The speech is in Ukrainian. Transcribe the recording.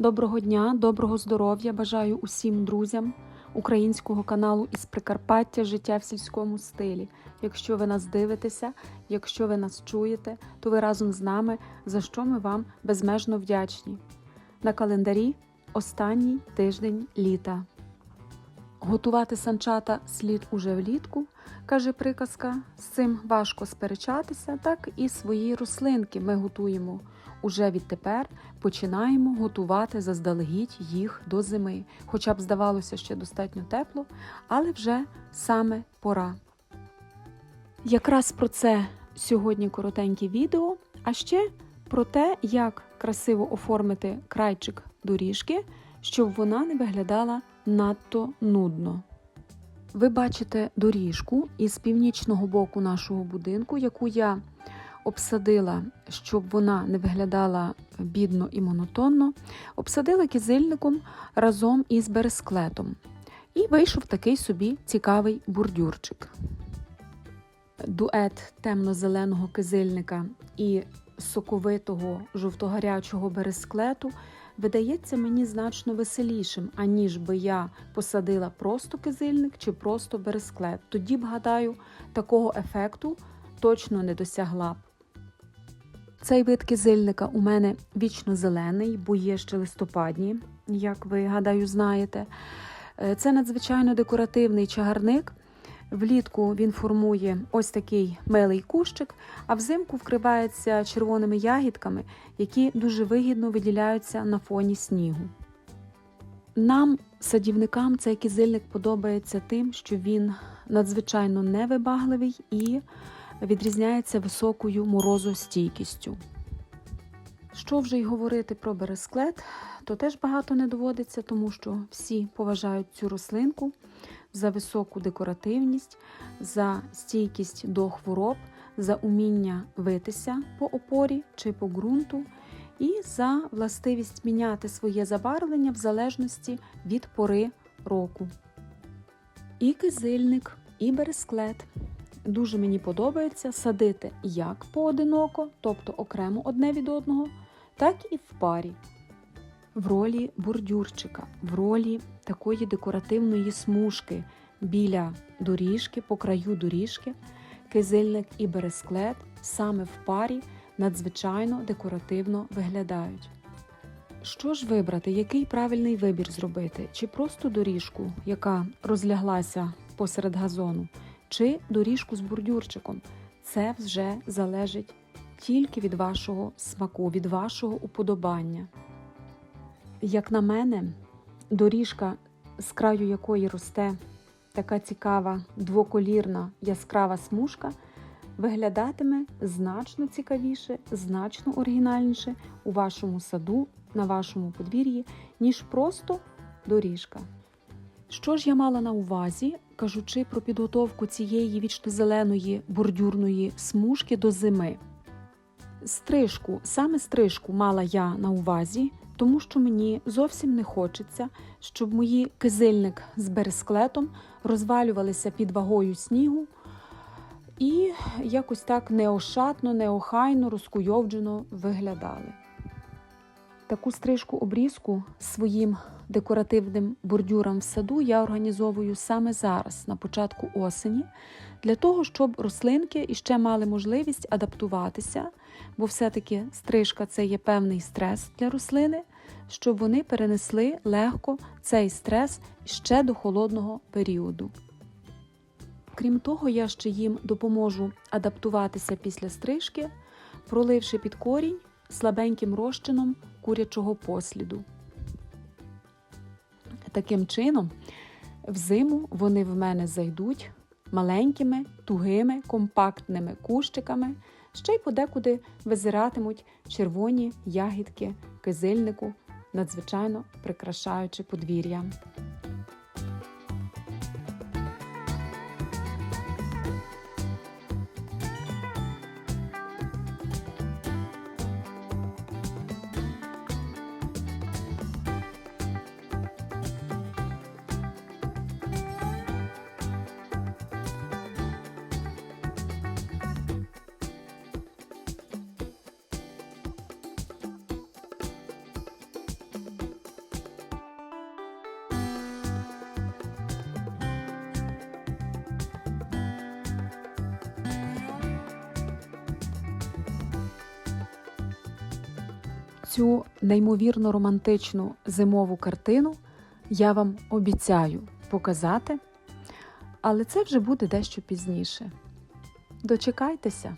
Доброго дня, доброго здоров'я. Бажаю усім друзям українського каналу із Прикарпаття Життя в сільському стилі. Якщо ви нас дивитеся, якщо ви нас чуєте, то ви разом з нами, за що ми вам безмежно вдячні. На календарі останній тиждень літа. Готувати санчата слід уже влітку, каже приказка. З цим важко сперечатися, так і свої рослинки ми готуємо. Уже відтепер починаємо готувати заздалегідь їх до зими. Хоча б здавалося ще достатньо тепло, але вже саме пора. Якраз про це сьогодні коротеньке відео, а ще про те, як красиво оформити крайчик доріжки, щоб вона не виглядала надто нудно. Ви бачите доріжку із північного боку нашого будинку, яку я обсадила, щоб вона не виглядала бідно і монотонно, обсадила кизильником разом із бересклетом. І вийшов такий собі цікавий бурдюрчик. Дует темно-зеленого кизильника і соковитого жовтогарячого бересклету видається мені значно веселішим, аніж би я посадила просто кизильник чи просто бересклет. Тоді б, гадаю, такого ефекту точно не досягла б. Цей вид кизильника у мене вічно зелений, бо є ще листопадні, як ви гадаю, знаєте. Е, Це надзвичайно декоративний чагарник. Влітку він формує ось такий милий кущик, а взимку вкривається червоними ягідками, які дуже вигідно виділяються на фоні снігу. Нам, садівникам, цей кизильник подобається тим, що він надзвичайно невибагливий і відрізняється високою морозостійкістю. Що вже й говорити про бересклет, то теж багато не доводиться, тому що всі поважають цю рослинку за високу декоративність, за стійкість до хвороб, за уміння витися по опорі чи по ґрунту, і за властивість міняти своє забарвлення в залежності від пори року. І кизильник, і бересклет. Дуже мені подобається садити як поодиноко, тобто окремо одне від одного, так і в парі. В ролі бордюрчика, в ролі такої декоративної смужки біля доріжки, по краю доріжки, кизильник і бересклет саме в парі надзвичайно декоративно виглядають. Що ж вибрати, який правильний вибір зробити? Чи просто доріжку, яка розляглася посеред газону, чи доріжку з бордюрчиком? Це вже залежить тільки від вашого смаку, від вашого уподобання. Як на мене, доріжка, з краю якої росте така цікава двоколірна яскрава смужка, виглядатиме значно цікавіше, значно оригінальніше у вашому саду, на вашому подвір'ї, ніж просто доріжка. Що ж я мала на увазі, кажучи про підготовку цієї вічно-зеленої бордюрної смужки до зими? Стрижку, саме стрижку мала я на увазі, тому що мені зовсім не хочеться, щоб мої кизильник з бересклетом розвалювалися під вагою снігу і якось так неошатно, неохайно, розкуйовджено виглядали. Таку стрижку обрізку своїм декоративним бордюрам в саду я організовую саме зараз, на початку осені, для того, щоб рослинки іще мали можливість адаптуватися, бо все-таки стрижка це є певний стрес для рослини, щоб вони перенесли легко цей стрес ще до холодного періоду. Крім того, я ще їм допоможу адаптуватися після стрижки, проливши під корінь слабеньким розчином курячого посліду. Таким чином, взиму вони в мене зайдуть маленькими, тугими, компактними кущиками, ще й подекуди визиратимуть червоні ягідки кизильнику, надзвичайно прикрашаючи подвір'я. Цю неймовірно романтичну зимову картину я вам обіцяю показати, але це вже буде дещо пізніше. Дочекайтеся!